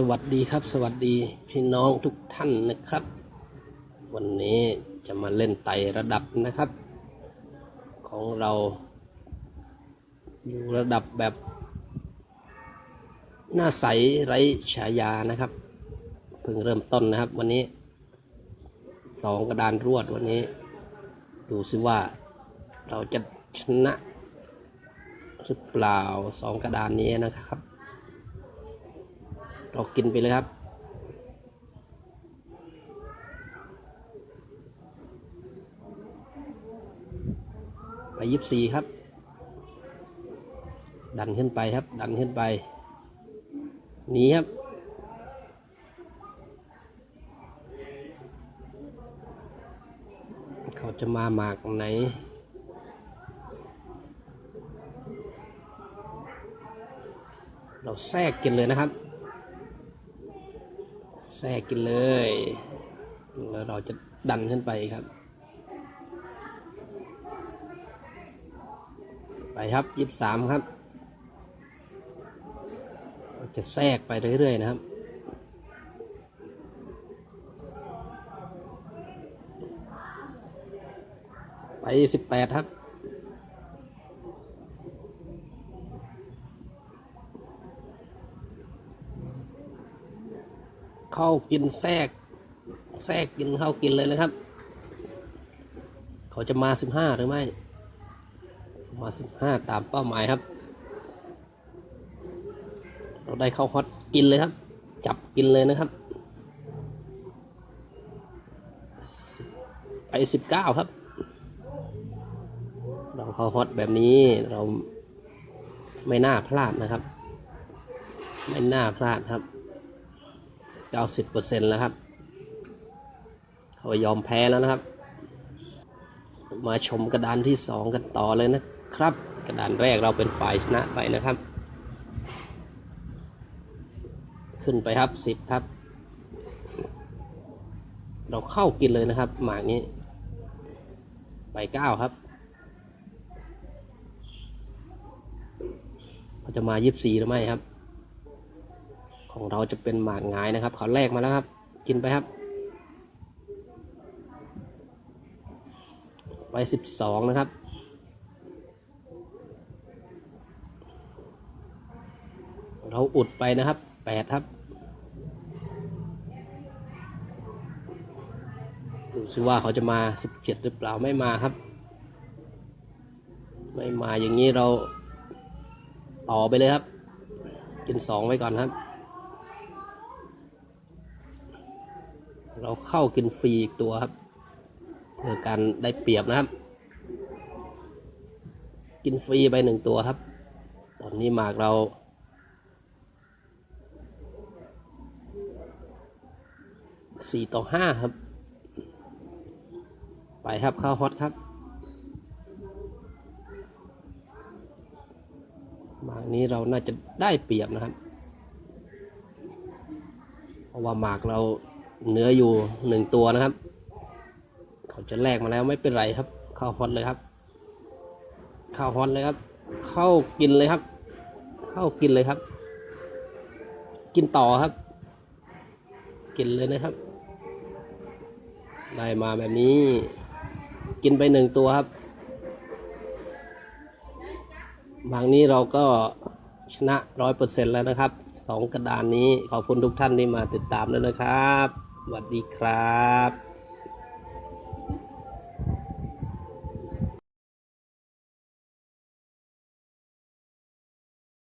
สวัสดีครับ สวัสดีพี่น้องทุกท่านนะครับ วันนี้จะมาเล่นไต่ระดับนะครับ ของเรา อยู่ระดับแบบ หน้าใสไร้ฉายานะครับ เพิ่งเริ่มต้นนะครับ วันนี้สองกระดานรวดวันนี้ ดูซิว่าเราจะชนะหรือเปล่าสองกระดานนี้นะครับ เรากินไปเลยครับ ไปยิบสี่ครับ ดันขึ้นไปครับ ดันขึ้นไปหนีครับเขาจะมาหมากไหนเราแทรกกินเลยนะครับ แทรกกินเลย แล้วเราจะดันขึ้นไปครับ ไปครับยี่สิบสามครับ จะแทรกไปเรื่อยๆนะครับไปสิบแปดครับ เข้ากินแทรก แทรกกินเข้ากินเลยนะครับ เขาจะมาสิบห้าหรือไม่ มาสิบห้าตามเป้าหมายครับ เราได้เข้าฮอตกินเลยครับ จับกินเลยนะครับไปสิบเก้าครับ เราเข้าฮอตแบบนี้เราไม่น่าพลาดนะครับ ไม่น่าพลาดครับ เก้าสิบเปอร์เซ็นต์แล้วครับ เขายอมแพ้แล้วนะครับ มาชมกระดานที่สองกันต่อเลยนะครับ กระดานแรกเราเป็นฝ่ายชนะไปนะครับ ขึ้นไปครับสิบครับ เราเข้ากินเลยนะครับ หมากนี้ ไปเก้าครับเขาจะมายิบสี่หรือไม่ครับ ของเราจะเป็นหมากงายนะครับ เขาแลกมาแล้วครับ กินไปครับ ไปสิบสองนะครับเราอุดไปนะครับแปดครับ ดูสิว่าเขาจะมาสิบเจ็ดหรือเปล่าไม่มาครับ ไม่มาอย่างนี้เราต่อไปเลยครับ กินสองไว้ก่อนครับ เราเข้ากินฟรีอีกตัวครับเพื่อการได้เปรียบนะครับ กินฟรีไปหนึ่งตัวครับ ตอนนี้หมากเราสี่ต่อห้าครับ ไปครับเข้าฮอตครับ หมากนี้เราน่าจะได้เปรียบนะครับ เพราะว่าหมากเรา เนื้ออยู่หนึ่งตัวนะครับ เขาจะแลกมาแล้วไม่เป็นไรครับ เข้าฮอตเลยครับ เข้าฮอตเลยครับ เข้ากินเลยครับ เข้ากินเลยครับ กินต่อครับ กินเลยนะครับ ได้มาแบบนี้ กินไปหนึ่งตัวครับ บางนี้เราก็ชนะร้อยเปอร์เซ็นแล้วนะครับสองกระดานนี้ขอบคุณทุกท่านที่มาติดตามด้วยนะครับ สวัสดีครับ